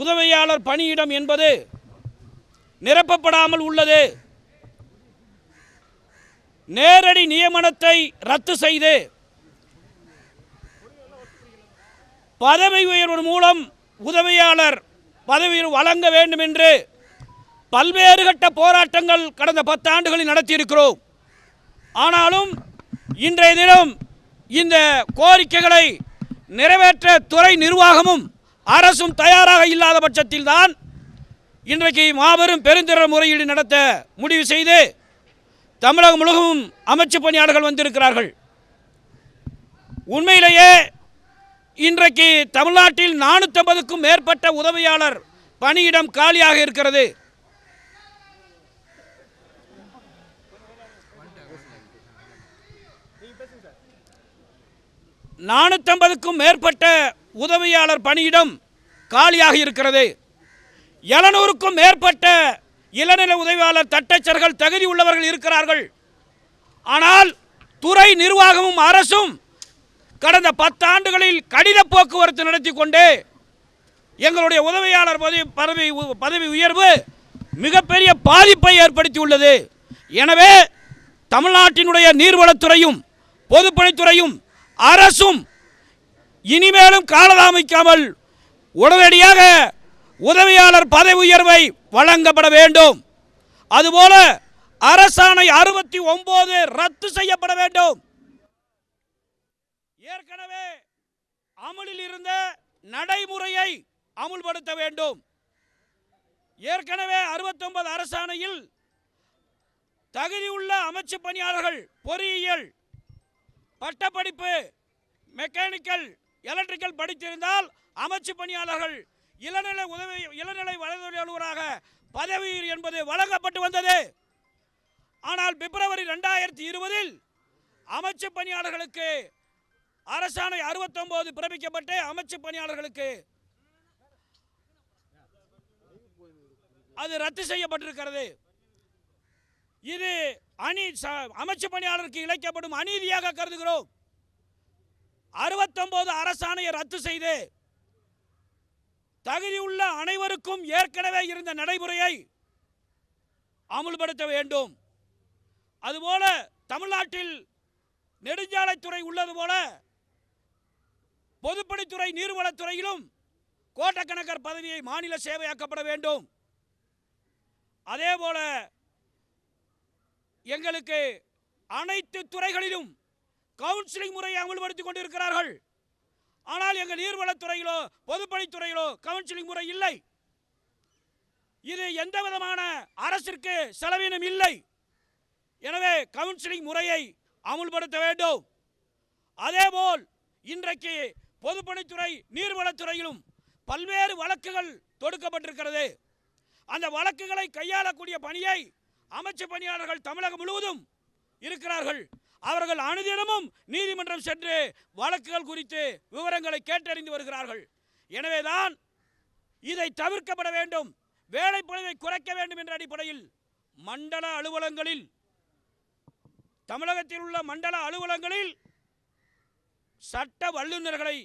உதவியாளர் பணியிடம் என்பது நிரப்பப்படாமல் உள்ளது. நேரடி நியமனத்தை ரத்து செய்து பதவி உயர்வு மூலம் உதவியாளர் பதவி வழங்க வேண்டும் என்று பல்வேறு கட்ட போராட்டங்கள் கடந்த பத்தாண்டுகளில் நடத்தியிருக்கிறோம். ஆனாலும் இன்றைய தினம் இந்த கோரிக்கைகளை நிறைவேற்ற துறை நிர்வாகமும் அரசும் தயாராக இல்லாத பட்சத்தில்தான் இன்றைக்கு மாபெரும் பெருந்திர முறையீடு நடத்த முடிவு செய்து தமிழகம் முழுவதும் அமைச்சு பணியாளர்கள் வந்திருக்கிறார்கள். உண்மையிலேயே இன்றைக்கு தமிழ்நாட்டில் நானூற்றம்பதுக்கும் மேற்பட்ட உதவியாளர் பணியிடம் காலியாக இருக்கிறது. நானூற்றம்பதுக்கும் மேற்பட்ட உதவியாளர் பணியிடம் காலியாக இருக்கிறது. எழுநூறுக்கும் மேற்பட்ட இளநிலை உதவியாளர் தட்டச்சர்கள் தகுதி உள்ளவர்கள் இருக்கிறார்கள். ஆனால் துறை நிர்வாகமும் அரசும் கடந்த பத்தாண்டுகளில் கடித போக்குவரத்து நடத்தி கொண்டு எங்களுடைய உதவியாளர் பதவி பதவி பதவி உயர்வு மிகப்பெரிய பாதிப்பை ஏற்படுத்தியுள்ளது. எனவே தமிழ்நாட்டினுடைய நீர்வளத்துறையும் பொதுப்பணித்துறையும் அரசும் இனிமேலும் காலதாமிக்காமல் உடனடியாக உதவியாளர் பதவி உயர்வை வழங்கப்பட வேண்டும். அதுபோல அரசாணை அறுபத்தி ஒன்பது ரத்து செய்யப்பட வேண்டும். ஏற்கனவே அமலில் இருந்த நடைமுறையை அமுல்படுத்த வேண்டும். ஏற்கனவே 69 அரசாணையில் தகுதியுள்ள அமைச்சு பணியாளர்கள் பொறியியல் பட்டப்படிப்பு மெக்கானிக்கல் எலக்ட்ரிக்கல் படித்திருந்தால் அமைச்சு பணியாளர்கள் இளநிலை உதவி இளநிலை வளர்தொழில் அலுவலராக பதவி என்பது வழங்கப்பட்டு வந்தது. ஆனால் பிப்ரவரி ரெண்டாயிரத்தி இருபதில் அமைச்சு பணியாளர்களுக்கு அரசாணை 69 பிறப்பிக்கப்பட்டு அமைச்சு பணியாளர்களுக்கு அது ரத்து செய்யப்பட்டிருக்கிறது. இது அணி அமைச்சு பணியாளருக்கு இழைக்கப்படும் அநீதியாக கருதுகிறோம். 69 அரசாணையை ரத்து செய்து தகுதியுள்ள அனைவருக்கும் ஏற்கனவே இருந்த நடைமுறையை அமுல்படுத்த வேண்டும். அதுபோல தமிழ்நாட்டில் நெடுஞ்சாலைத்துறை உள்ளது போல பொதுப்பணித்துறை நீர்வளத்துறையிலும் கோட்டக்கணக்கர் பதவியை மாநில சேவையாக்கப்பட வேண்டும். அதே போல எங்களுக்கு அனைத்து துறைகளிலும் கவுன்சிலிங் முறையை அமல்படுத்திக் கொண்டிருக்கிறார்கள். ஆனால் எங்கள் நீர்வளத்துறையிலோ பொதுப்பணித்துறையிலோ கவுன்சிலிங் முறை இல்லை. இது எந்த விதமான அரசிற்கு செலவினம் இல்லை. எனவே கவுன்சிலிங் முறையை அமுல்படுத்த வேண்டும். அதேபோல் இன்றைக்கு பொதுப்பணித்துறை நீர்வளத்துறையிலும் பல்வேறு வழக்குகள் தொடுக்கப்பட்டிருக்கிறது. அந்த வழக்குகளை கையாளக்கூடிய பணியை அமைச்சு பணியாளர்கள் தமிழகம் முழுவதும் இருக்கிறார்கள். அவர்கள் அனுதினமும் நீதிமன்றம் சென்று வழக்குகள் குறித்து விவரங்களை கேட்டறிந்து வருகிறார்கள். எனவேதான் இதை தவிர்க்கப்பட வேண்டும் வேலைப்பொழுதை குறைக்க வேண்டும் என்ற அடிப்படையில் மண்டல அலுவலகங்களில் தமிழகத்தில் உள்ள மண்டல அலுவலகங்களில் சட்ட வல்லுநர்களை